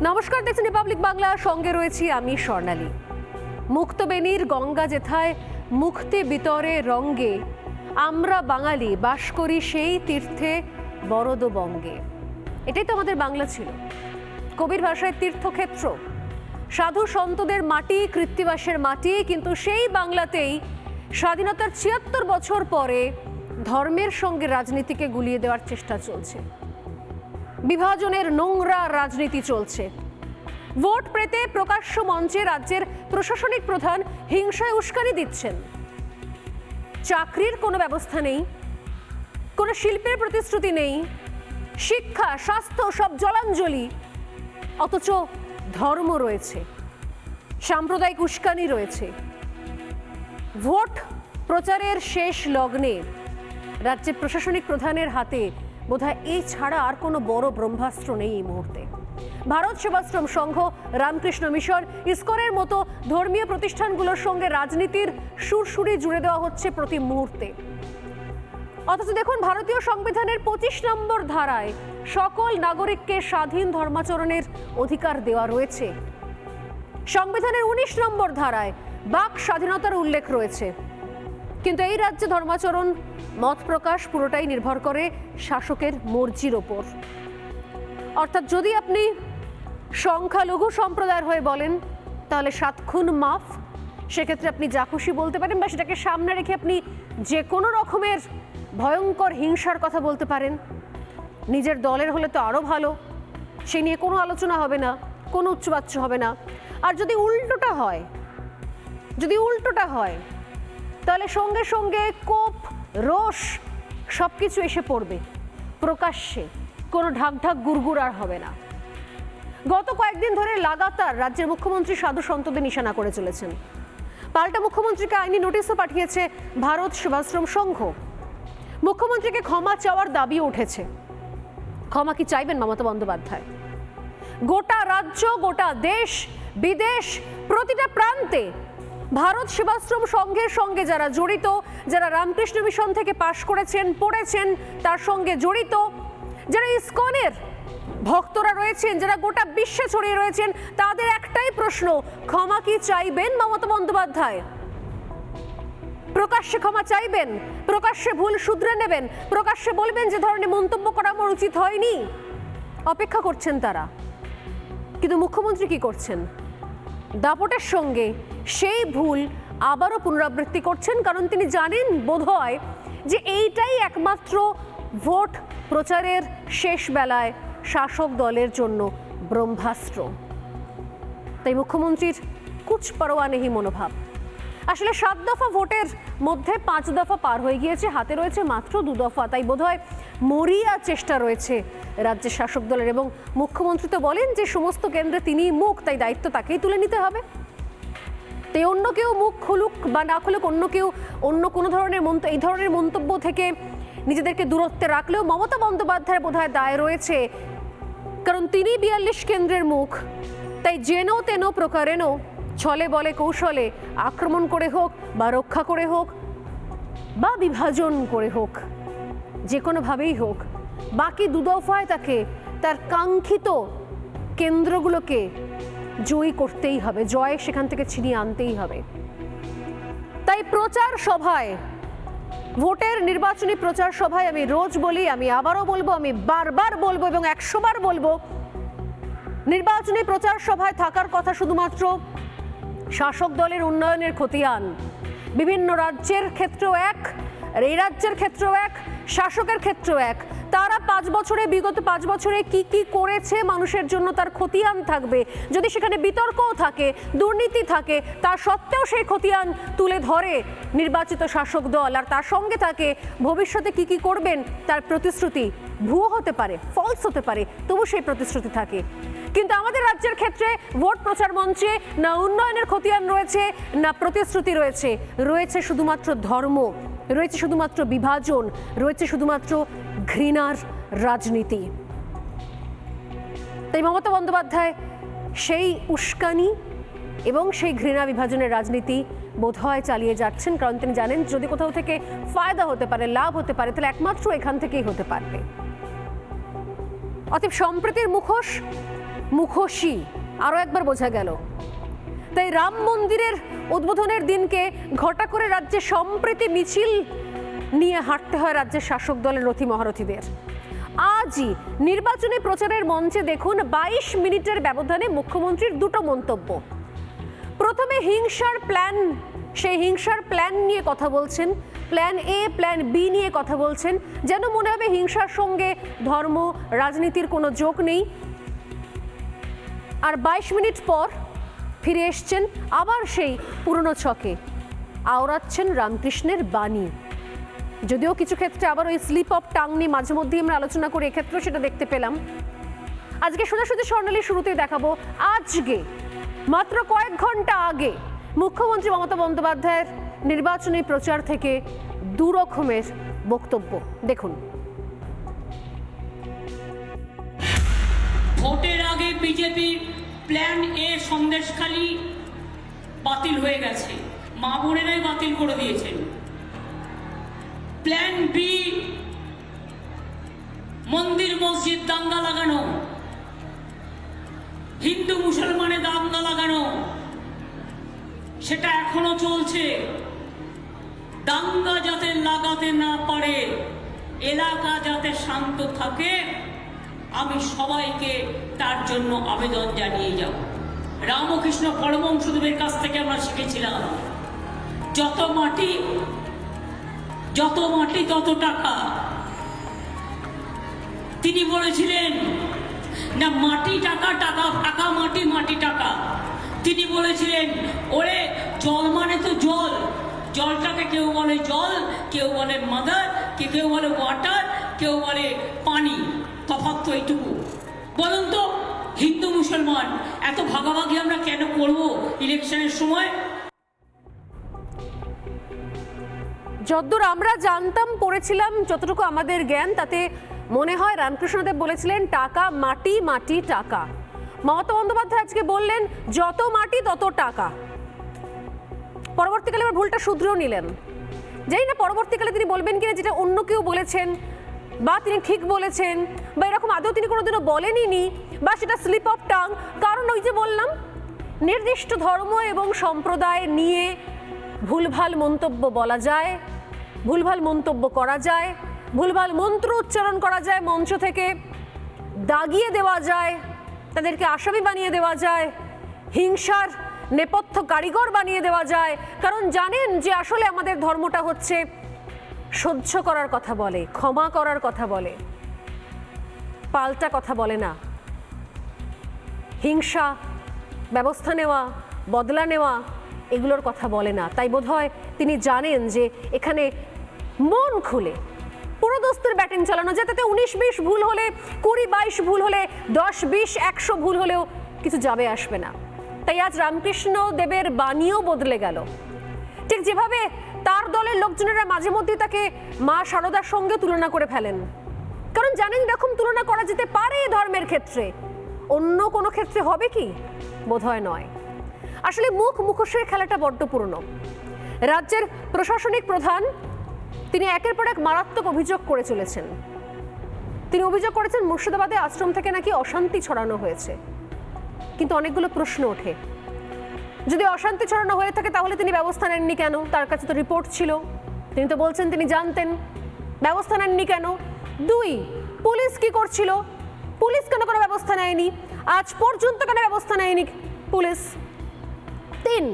নমস্কার, দেখছেন রিপাবলিক বাংলা সঙ্গে রয়েছি আমি স্বর্ণালী। মুক্তবেণীর গঙ্গা যেথায়, মুক্তি বিতরে রঙ্গে। আমরা বাঙালি, বাস করি সেই তীর্থে বঙ্গে। এটাই তো আমাদের বাংলা ছিল। কবির ভাষায় তীর্থক্ষেত্র। সাধু সন্তদের মাটি, কৃত্তিবাসের মাটি, কিন্তু সেই বাংলাতেই স্বাধীনতার ছিয়াত্তর বছর পরে ধর্মের সঙ্গে রাজনীতিকে গুলিয়ে দেওয়ার চেষ্টা চলছে। বিভাজনের নোংরা রাজনীতি চলছে। ভোট পেতে প্রকাশ্য মঞ্চে রাজ্যের প্রশাসনিক প্রধান হিংসায় উস্কানি দিচ্ছেন। চাকরির কোনো ব্যবস্থা নেই, কোনো শিল্পের প্রতিশ্রুতি নেই, শিক্ষা, স্বাস্থ্য সব জলাঞ্জলি, অথচ ধর্ম রয়েছে, সাম্প্রদায়িক উস্কানি রয়েছে। ভোট প্রচারের শেষ লগ্নে রাজ্যের প্রশাসনিক প্রধানের হাতে বোধহয় এই ছাড়া আর কোনো বড় ব্রহ্মাস্ত্র নেই এই মুহূর্তে। ভারত সেবাশ্রম সংঘ, রামকৃষ্ণ মিশন, ইস্কনের মতো ধর্মীয় প্রতিষ্ঠানগুলোর সঙ্গে রাজনীতির সুরসুরি জুড়ে দেওয়া হচ্ছে প্রতি মুহূর্তে। অথচ দেখুন, ভারতীয় সংবিধানের পঁচিশ নম্বর ধারায় সকল নাগরিককে স্বাধীন ধর্মাচরণের অধিকার দেওয়া রয়েছে। সংবিধানের উনিশ নম্বর ধারায় বাক স্বাধীনতার উল্লেখ রয়েছে। কিন্তু এই রাজ্যে ধর্মাচরণ, মত প্রকাশ পুরোটাই নির্ভর করে শাসকের মর্জির ওপর। অর্থাৎ যদি আপনি সংখ্যালঘু সম্প্রদায়ের হয়ে বলেন, তাহলে সাত খুন মাফ। সেক্ষেত্রে আপনি যা খুশি বলতে পারেন বা সেটাকে সামনে রেখে আপনি যে কোনো রকমের ভয়ঙ্কর হিংসার কথা বলতে পারেন। নিজের দলের হলে তো আরও ভালো। সে নিয়ে কোনো আলোচনা হবে না, কোনো উচ্চবাচ্য হবে না। আর যদি উল্টোটা হয়, যদি উল্টোটা হয় তাহলে সঙ্গে সঙ্গে কোপ রোষ সব কিছু এসে পড়বে। প্রকাশ্যে কোনো ঢাক ঢাক গুড়গুড় আর হবে না। গত কয়েকদিন ধরে লাগাতার রাজ্যের মুখ্যমন্ত্রী সাধু সন্তদের নিশানা করে চলেছেন। পাল্টা মুখ্যমন্ত্রীকে আইনি নোটিশও পাঠিয়েছে ভারত সেবাশ্রম সংঘ। মুখ্যমন্ত্রীকে ক্ষমা চাওয়ার দাবিও উঠেছে। ক্ষমা কি চাইবেন মমতা বন্দ্যোপাধ্যায়? গোটা রাজ্য, গোটা দেশ, বিদেশ, প্রতিটা প্রান্তে ভারত সেবাশ্রম সংঘের সঙ্গে যারা জড়িত, যারা রামকৃষ্ণ মিশন থেকে পাশ করেছেন, পড়েছেন, তার সঙ্গে জড়িত, যারা ইসকনের ভক্তরা রয়েছেন, যারা গোটা বিশ্বে ছড়িয়ে রয়েছেন, তাদের একটাই প্রশ্ন, ক্ষমা কি চাইবেন মমতা বন্দ্যোপাধ্যায়? প্রকাশ্যে ক্ষমা চাইবেন, প্রকাশ্যে ভুল শুধরে নেবেন, প্রকাশ্যে বলবেন যে ধরনের মন্তব্য করা আমার উচিত হয়নি। অপেক্ষা করছেন তারা। কিন্তু মুখ্যমন্ত্রী কি করছেন? দাপটের সঙ্গে সেই ভুল আবারও পুনরাবৃত্তি করছেন, কারণ তিনি জানেন বোধহয় যে এইটাই একমাত্র ভোট প্রচারের শেষ বেলায় শাসক দলের জন্য ব্রহ্মাস্ত্র। তাই মুখ্যমন্ত্রীর কুচপরোয়ানেহি মনোভাব। আসলে সাত দফা ভোটের মধ্যে পাঁচ দফা পার হয়ে গিয়েছে, হাতে রয়েছে মাত্র দু দফা। তাই বোধহয় মরিয়া চেষ্টা রয়েছে রাজ্যের শাসক দলের। এবং মুখ্যমন্ত্রী তো বলেন যে সমস্ত কেন্দ্রে তিনি মুখ, তাই দায়িত্ব তাকেই তুলে নিতে হবে। তাই অন্য কেউ মুখ খুলুক বা না খুলুক, অন্য কেউ, অন্য কোনো ধরনের মন্ত, এই ধরনের মন্তব্য থেকে নিজেদেরকে দূরত্বে রাখলেও মমতা বন্দ্যোপাধ্যায়ের বোধহয় দায় রয়েছে। কারণ তিনি বিয়াল্লিশ কেন্দ্রের মুখ। তাই যেন তেন প্রকারেনও ছলে বলে কৌশলে আক্রমণ করে হোক বা রক্ষা করে হোক বা বিভাজন করে হোক, যে কোনোভাবেই হোক, বাকি দুদফায় তাকে, তার কাঙ্ক্ষিত কেন্দ্রগুলোকে জয়ী করতেই হবে, জয় সেখান থেকে ছিনিয়ে আনতেই হবে। তাই প্রচার সভায়, ভোটের নির্বাচনী প্রচার সভায় আমি রোজ বলি, আমি আবারও বলব, আমি বারবার বলব এবং একশো বার বলব, নির্বাচনী প্রচার সভায় থাকার কথা শুধুমাত্র শাসক দলের উন্নয়নের খতিয়ান। বিভিন্ন রাজ্যের ক্ষেত্রেও এক এই রাজ্যের ক্ষেত্রেও এক, শাসকের ক্ষেত্রেও এক। তারা পাঁচ বছরে, বিগত পাঁচ বছরে কি কি করেছে মানুষের জন্য তার খতিয়ান থাকবে? যদি সেখানে বিতর্কও থাকে, দুর্নীতি থাকে, তা সত্ত্বেও সেই খতিয়ান তুলে ধরে নির্বাচিত শাসক দল। আর তার সঙ্গে থাকে, ভবিষ্যতে কি কি করবেন তার প্রতিশ্রুতি? ভুয়ো হতে পারে ফলস হতে পারে, তবু সেই প্রতিশ্রুতি থাকে। কিন্তু আমাদের রাজ্যের ক্ষেত্রে ভোট প্রচার মঞ্চে না উন্নয়নের খতিয়ান রয়েছে, না প্রতিশ্রুতি রয়েছে। রয়েছে শুধুমাত্র ধর্ম। রয়েছে শুধুমাত্র বিভাজন, রয়েছে শুধুমাত্র ঘৃণার রাজনীতি। তাই মমতা বন্দ্যোপাধ্যায়, সেই উস্কানি এবং সেই ঘৃণা বিভাজনের রাজনীতি বোধহয় চালিয়ে যাচ্ছেন। কারণ তিনি জানেন, যদি কোথাও থেকে ফায়দা হতে পারে, লাভ হতে পারে, তাহলে একমাত্র এখান থেকেই হতে পারবে। অতএব সম্প্রীতির মুখোশ মুখোশী আরও একবার বোঝা গেল। তাই রাম মন্দিরের উদ্বোধনের দিনকে ঘটা করে রাজ্যে সম্প্রীতি মিছিল নিয়ে হাঁটতে হয় রাজ্যের শাসক দলের রথী মহারথীদের। আজই নির্বাচনী প্রচারের মঞ্চে দেখুন বাইশ মিনিটের ব্যবধানে মুখ্যমন্ত্রীর দুটো মন্তব্য। প্রথমে হিংসার প্ল্যান, সেই হিংসার প্ল্যান নিয়ে কথা বলছেন, প্ল্যান এ, প্ল্যান বি নিয়ে কথা বলছেন, যেন মনে হবে হিংসার সঙ্গে ধর্ম, রাজনীতির কোনো যোগ নেই। আর বাইশ মিনিট পর ফিরে এসছেন আবার সেই পুরনো ছকে। আওড়াচ্ছেন রামকৃষ্ণের বাণী। যদিও কিছু ক্ষেত্রে আবার ওই স্লিপ অফ টাং নিয়ে মাঝে মধ্যেই আমরা আলোচনা করি, এক্ষেত্রেও সেটা দেখতে পেলাম। আজকে সোজাসুজি স্বর্ণালী শুরুতেই দেখাবো আজকে, মাত্র কয়েক ঘণ্টা আগে মুখ্যমন্ত্রী মমতা বন্দ্যোপাধ্যায়ের নির্বাচনী প্রচার থেকে দু রকমের বক্তব্য। দেখুন। ভোটের আগে বিজেপির প্ল্যান এ সন্দেশখালি বাতিল হয়ে গেছে। মা বোনেরাই বাতিল করে দিয়েছেন। প্ল্যান বি মন্দির, মসজিদ, দাঙ্গা লাগানো। হিন্দু মুসলমানে দাঙ্গা লাগানো। সেটা এখনও চলছে। দাঙ্গা যাতে লাগাতে না পারে, এলাকা যাতে শান্ত থাকে, আমি সবাইকে তার জন্য আবেদন জানিয়ে যাব রামকৃষ্ণ পরমংশদেবের কাছ থেকে আমরা শিখেছিলাম, যত মাটি যত মাটি, তত টাকা। তিনি বলেছিলেন, না, মাটি টাকা টাকা ফাঁকা, মাটি মাটি টাকা। তিনি বলেছিলেন, ওরে, জল মানে তো জল। জলটাকে কেউ বলে জল, কেউ বলে মাদার, কেউ বলে ওয়াটার, কেউ বলে পানি। তফাৎ তো এইটুকু। বলুন তো, হিন্দু মুসলমান, এত ভাগাভাগি আমরা কেন করব ইলেকশনের সময়? যদ্দূর আমরা জানতাম, পড়েছিলাম যতটুকু আমাদের জ্ঞান, তাতে মনে হয় রামকৃষ্ণদেব বলেছিলেন, টাকা মাটি মাটি টাকা। মমতা বন্দ্যোপাধ্যায় আজকে বললেন, যত মাটি, তত টাকা। পরবর্তীকালে আবার ভুলটা শুধরেও নিলেন। জানি না পরবর্তীকালে তিনি বলবেন কিনা, যেটা অন্য কেউ বলেছেন বা তিনি ঠিক বলেছেন, বা এরকম আদৌ তিনি কোনোদিনও বলেনই বা সেটা স্লিপ অফ টাং কারণ ওই যে বললাম, নির্দিষ্ট ধর্ম এবং সম্প্রদায় নিয়ে ভুলভাল মন্তব্য বলা যায়, ভুলভাল মন্তব্য করা যায়, ভুলভাল মন্ত্র উচ্চারণ করা যায় মঞ্চ থেকে, দাগিয়ে দেওয়া যায়, তাদেরকে আসামি বানিয়ে দেওয়া যায়, হিংসার নেপথ্য কারিগর বানিয়ে দেওয়া যায়। কারণ জানেন যে আসলে আমাদের ধর্মটা হচ্ছে সহ্য করার কথা বলে, ক্ষমা করার কথা বলে, পাল্টা কথা বলে না। হিংসা, ব্যবস্থা নেওয়া, বদলা নেওয়া, এগুলোর কথা বলে না। তাই বোধহয় তিনি জানেন যে এখানে মন খুলে, পুরো দোস্তের ব্যাটিং চালানো যায় তাতে উনিশ বিশ ভুল হলে, কুড়ি বাইশ ভুল হলে, দশ বিশ একশো ভুল হলেও কিছু যাবে আসবে না। তাই আজ রামকৃষ্ণ দেবের বাণীও বদলে গেল। ঠিক যেভাবে তার দলের লোকজনেরা মাঝে মধ্যে তাকে মা সারদার সঙ্গে তুলনা করে ফেলেন। কারণ জানেন এরকম তুলনা করা যেতে পারে ধর্মের ক্ষেত্রে। অন্য কোনো ক্ষেত্রে হবে কি? বোধহয় নয়। আসলে মুখ মুখোশের খেলাটা বড্ড পুরনো। রাজ্যের প্রশাসনিক প্রধান, তিনি একের পর এক মারাত্মক অভিযোগ করে চলেছেন। তিনি অভিযোগ করেছেন মুর্শিদাবাদে আশ্রম থেকে নাকি অশান্তি ছড়ানো হয়েছে। কিন্তু অনেকগুলো প্রশ্ন ওঠে। যদি অশান্তি ছড়ানো হয়ে থাকে, তাহলে তিনি ব্যবস্থা নেননি কেন? তার কাছে তো রিপোর্ট ছিল। তিনি তো বলছেন, তিনি জানতেন। ব্যবস্থা নেননি কেন? দুই, পুলিশ কি করছিল? পুলিশ কেন কোনো ব্যবস্থা নেয়নি? আজ পর্যন্ত কেন ব্যবস্থা নেয়নি পুলিশ? তিন,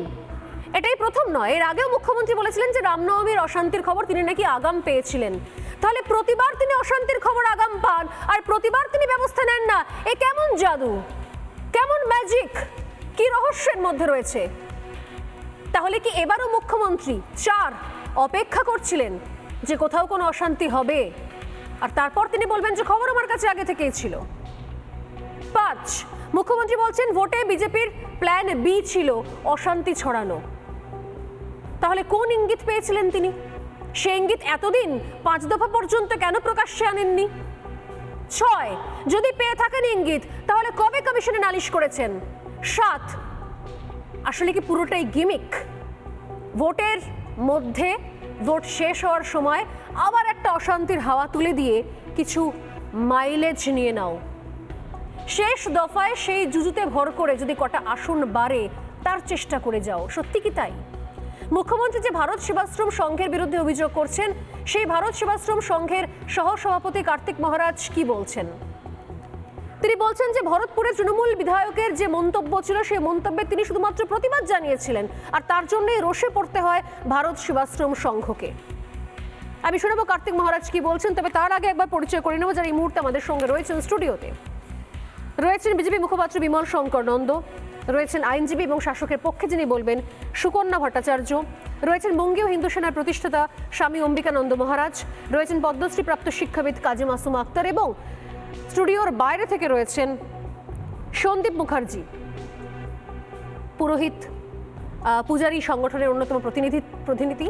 এটাই প্রথম নয়। এর আগেও মুখ্যমন্ত্রী বলেছিলেন যে রামনবমীর অশান্তির খবর তিনি নাকি আগাম পেয়েছিলেন। তাহলে প্রতিবার তিনি অশান্তির খবর আগাম পান, আর প্রতিবার তিনি ব্যবস্থা নেন না, এ কেমন জাদু? কেমন ম্যাজিক কি রহস্যের মধ্যে রয়েছে? তাহলে কি এবারও মুখ্যমন্ত্রী চার অপেক্ষা করছিলেন যে কোথাও কোনো অশান্তি হবে? আর তারপর তিনি বলবেন যে খবর আমার কাছে আগে থেকেই ছিল। পাঁচ, মুখ্যমন্ত্রী বলছেন ভোটে বিজেপির প্ল্যান বি ছিল অশান্তি ছড়ানো। তাহলে কোন ইঙ্গিত পেয়েছিলেন তিনি? সে ইঙ্গিত এতদিন পাঁচ দফা পর্যন্ত কেন প্রকাশ্যে আনেননি? ছয়, যদি পেয়ে থাকেন ইঙ্গিত, তাহলে কবে কমিশনে নালিশ করেছেন? সাত। আসলে কি পুরোটাই গিমিক? ভোটের মধ্যে ভোট শেষ হওয়ার সময় আবার একটা অশান্তির হাওয়া তুলে দিয়ে কিছু মাইলেজ নিয়ে নাও। শেষ দফায় সেই জুজুতে ভর করে যদি কটা আসন বাড়ে, তার চেষ্টা করে যাও। সত্যি কি তাই? মুখ্যমন্ত্রী যে ভারত সেবাশ্রম সংঘের বিরুদ্ধে অভিযোগ করছেন, সেই ভারত সেবাশ্রম সংঘের সহ সভাপতি কার্তিক মহারাজ কি বলছেন? তিনি বলছেন যে ভরতপুরে তৃণমূল বিধায়কের যে মন্তব্য ছিল, সেই মন্তব্যে তিনি শুধুমাত্র প্রতিবাদ জানিয়েছিলেন। আর তার জন্যই রোষে পড়তে হয় ভারত সেবাশ্রম সংঘকে। আমি শোনাবো কার্তিক মহারাজ কি বলছেন, তবে তার আগে একবার পরিচয় করে নেব, যারা এই মুহূর্তে আমাদের সঙ্গে রয়েছেন স্টুডিওতে। রয়েছেন বিজেপি মুখপাত্র বিমল শঙ্কর নন্দ, রয়েছেন আইনজীবী এবং শাসকের পক্ষে যিনি বলবেন সুকন্যা ভট্টাচার্য, রয়েছেন বঙ্গীয় হিন্দু সেনার প্রতিষ্ঠাতা স্বামী অম্বিকানন্দ মহারাজ, রয়েছেন পদ্মশ্রী প্রাপ্ত শিক্ষাবিদ কাজী মাসুম আক্তার এবং স্টুডিওর বাইরে থেকে রয়েছেন সন্দীপ মুখার্জি, পুরোহিত পূজারী সংগঠনের অন্যতম প্রতিনিধি প্রতিনিধি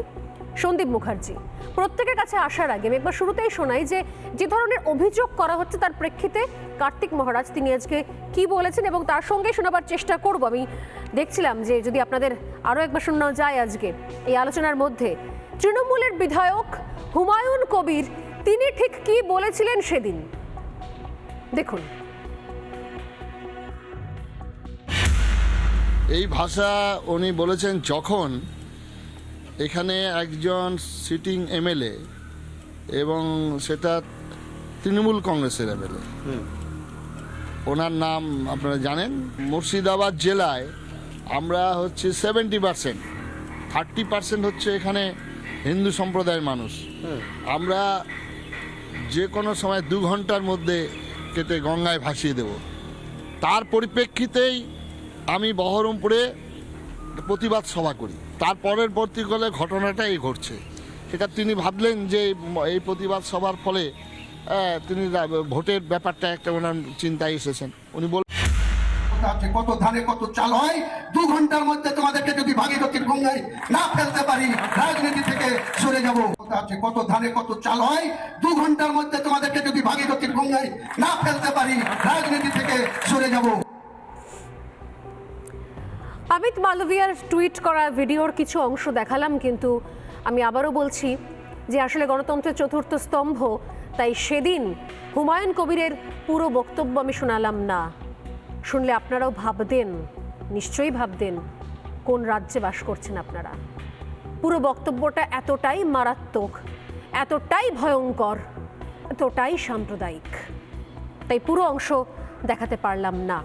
সন্দীপ মুখার্জি। প্রত্যেকের কাছে আসার আগে আমি একবার শুরুতেই শোনাই যে যে ধরনের অভিযোগ করা হচ্ছে তার প্রেক্ষিতে কার্তিক মহারাজ তিনি আজকে কি বলেছেন এবং তার সঙ্গে শোনাবার চেষ্টা করব। আমি দেখছিলাম যে যদি আপনাদের আরও একবার শোনানো যায় আজকে এই আলোচনার মধ্যে, তৃণমূলের বিধায়ক হুমায়ুন কবির তিনি ঠিক কি বলেছিলেন সেদিন? দেখুন। এই ভাষা উনি বলেছেন যখন এখানে একজন সিটিং এমএলএ এবং সেটা তৃণমূল কংগ্রেসের এমএলএ। ওনার নাম আপনারা জানেন। মুর্শিদাবাদ জেলায় আমরা হচ্ছে সেভেন্টি পার্সেন্ট থার্টি পার্সেন্ট হচ্ছে এখানে হিন্দু সম্প্রদায়ের মানুষ। আমরা যে কোনো সময় দু ঘণ্টার মধ্যে কেটে গঙ্গায় ভাসিয়ে দেব। তার পরিপ্রেক্ষিতেই আমি বহরমপুরে প্রতিবাদ সভা করি। তার পরের পরবর্তীকালে ঘটনাটা এই ঘটছে। সেটা তিনি ভাবলেন যে এই প্রতিবাদ সভার ফলে তিনি ভোটের ব্যাপারটা একটা ওনার চিন্তায় এসেছেন। উনি আছে, কত ধানে কত চাল হয়, দু ঘণ্টার মধ্যে তোমাদেরকে যদি ভাগীরথীর গঙ্গায় না ফেলতে পারি, রাজনীতি থেকে সরে যাব। আছে, কত ধানে কত চাল হয়, দু ঘণ্টার মধ্যে তোমাদেরকে যদি ভাগীরথীর গঙ্গায় না ফেলতে পারি, রাজনীতি থেকে সরে যাব। অমিত মালভিয়ার টুইট করা ভিডিওর কিছু অংশ দেখালাম, কিন্তু আমি আবারও বলছি যে আসলে গণতন্ত্রের চতুর্থ স্তম্ভ, তাই সেদিন হুমায়ুন কবিরের পুরো বক্তব্য আমি শোনালাম না। শুনলে আপনারাও ভাবতেন, নিশ্চয়ই ভাবতেন, কোন রাজ্যে বাস করছেন আপনারা? পুরো বক্তব্যটা এতটাই মারাত্মক, এতটাই ভয়ঙ্কর, এতটাই সাম্প্রদায়িক। তাই পুরো অংশ দেখাতে পারলাম না।